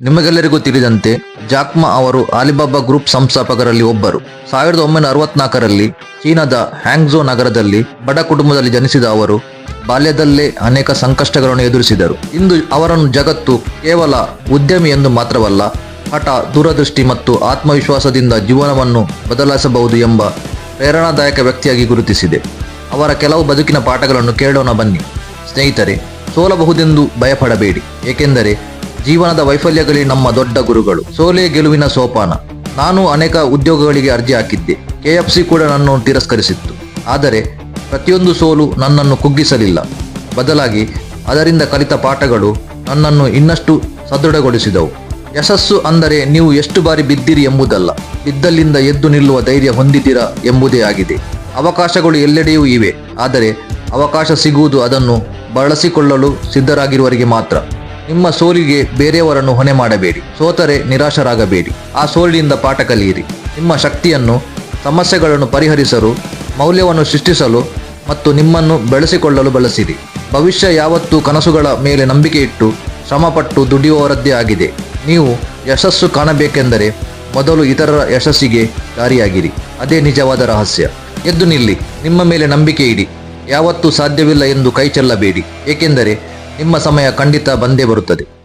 ನಿಮಗೆಲ್ಲರಿಗೂ ತಿಳಿದಂತೆ, ಜಾಕ್ಮಾ ಅವರು ಆಲಿಬಾಬಾ ಗ್ರೂಪ್ ಸಂಸ್ಥಾಪಕರಲ್ಲಿ ಒಬ್ಬರು. ಸಾವಿರದ ಒಂಬೈನೂರ ಅರವತ್ನಾಲ್ಕರಲ್ಲಿ ಚೀನಾದ ಹ್ಯಾಂಗ್ಝೋ ನಗರದಲ್ಲಿ ಬಡ ಕುಟುಂಬದಲ್ಲಿ ಜನಿಸಿದ ಅವರು ಬಾಲ್ಯದಲ್ಲೇ ಅನೇಕ ಸಂಕಷ್ಟಗಳನ್ನು ಎದುರಿಸಿದರು. ಇಂದು ಅವರನ್ನು ಜಗತ್ತು ಕೇವಲ ಉದ್ಯಮಿ ಎಂದು ಮಾತ್ರವಲ್ಲ, ಹಠ ದೂರದೃಷ್ಟಿ ಮತ್ತು ಆತ್ಮವಿಶ್ವಾಸದಿಂದ ಜೀವನವನ್ನು ಬದಲಾಯಿಸಬಹುದು ಎಂಬ ಪ್ರೇರಣಾದಾಯಕ ವ್ಯಕ್ತಿಯಾಗಿ ಗುರುತಿಸಿದೆ. ಅವರ ಕೆಲವು ಬದುಕಿನ ಪಾಠಗಳನ್ನು ಕೇಳೋಣ ಬನ್ನಿ. ಸ್ನೇಹಿತರೆ, ಸೋಲಬಹುದೆಂದು ಭಯಪಡಬೇಡಿ. ಏಕೆಂದರೆ ಜೀವನದ ವೈಫಲ್ಯಗಳೇ ನಮ್ಮ ದೊಡ್ಡ ಗುರುಗಳು. ಸೋಲೆ ಗೆಲುವಿನ ಸೋಪಾನ. ನಾನು ಅನೇಕ ಉದ್ಯೋಗಗಳಿಗೆ ಅರ್ಜಿ ಹಾಕಿದ್ದೆ. ಕೆಎಫ್ಸಿ ಕೂಡ ನನ್ನನ್ನು ತಿರಸ್ಕರಿಸಿತ್ತು. ಆದರೆ ಪ್ರತಿಯೊಂದು ಸೋಲು ನನ್ನನ್ನು ಕುಗ್ಗಿಸಲಿಲ್ಲ. ಬದಲಾಗಿ ಅದರಿಂದ ಕಲಿತ ಪಾಠಗಳು ನನ್ನನ್ನು ಇನ್ನಷ್ಟು ಸದೃಢಗೊಳಿಸಿದವು. ಯಶಸ್ಸು ಅಂದರೆ ನೀವು ಎಷ್ಟು ಬಾರಿ ಬಿದ್ದಿರಿ ಎಂಬುದಲ್ಲ. ಬಿದ್ದಲ್ಲಿಂದ ಎದ್ದು ನಿಲ್ಲುವ ಧೈರ್ಯ ಹೊಂದಿದ್ದೀರಾ ಎಂಬುದೇ ಆಗಿದೆ. ಅವಕಾಶಗಳು ಎಲ್ಲೆಡೆಯೂ ಇವೆ. ಆದರೆ ಅವಕಾಶ ಸಿಗುವುದು ಅದನ್ನು ಬಳಸಿಕೊಳ್ಳಲು ಸಿದ್ಧರಾಗಿರುವವರಿಗೆ ಮಾತ್ರ. ನಿಮ್ಮ ಸೋಲಿಗೆ ಬೇರೆಯವರನ್ನು ಹೊಣೆ ಮಾಡಬೇಡಿ. ಸೋತರೆ ನಿರಾಶರಾಗಬೇಡಿ. ಆ ಸೋಲಿನಿಂದ ಪಾಠ ಕಲಿಯಿರಿ. ನಿಮ್ಮ ಶಕ್ತಿಯನ್ನು, ಸಮಸ್ಯೆಗಳನ್ನು ಪರಿಹರಿಸಲು, ಮೌಲ್ಯವನ್ನು ಸೃಷ್ಟಿಸಲು ಮತ್ತು ನಿಮ್ಮನ್ನು ಬೆಳೆಸಿಕೊಳ್ಳಲು ಬಳಸಿರಿ. ಭವಿಷ್ಯ ಯಾವತ್ತೂ ಕನಸುಗಳ ಮೇಲೆ ನಂಬಿಕೆ ಇಟ್ಟು ಶ್ರಮಪಟ್ಟು ದುಡಿಯುವವರದ್ದೇ ಆಗಿದೆ. ನೀವು ಯಶಸ್ಸು ಕಾಣಬೇಕೆಂದರೆ ಮೊದಲು ಇತರರ ಯಶಸ್ಸಿಗೆ ದಾರಿಯಾಗಿರಿ. ಅದೇ ನಿಜವಾದ ರಹಸ್ಯ. ಎದ್ದು ನಿಲ್ಲಿ. ನಿಮ್ಮ ಮೇಲೆ ನಂಬಿಕೆ ಇಡಿ. ಯಾವತ್ತೂ ಸಾಧ್ಯವಿಲ್ಲ ಎಂದು ಕೈ ಚೆಲ್ಲಬೇಡಿ. ಏಕೆಂದರೆ ನಿಮ್ಮ ಸಮಯ ಖಂಡಿತ ಬಂದೇ ಬರುತ್ತದೆ.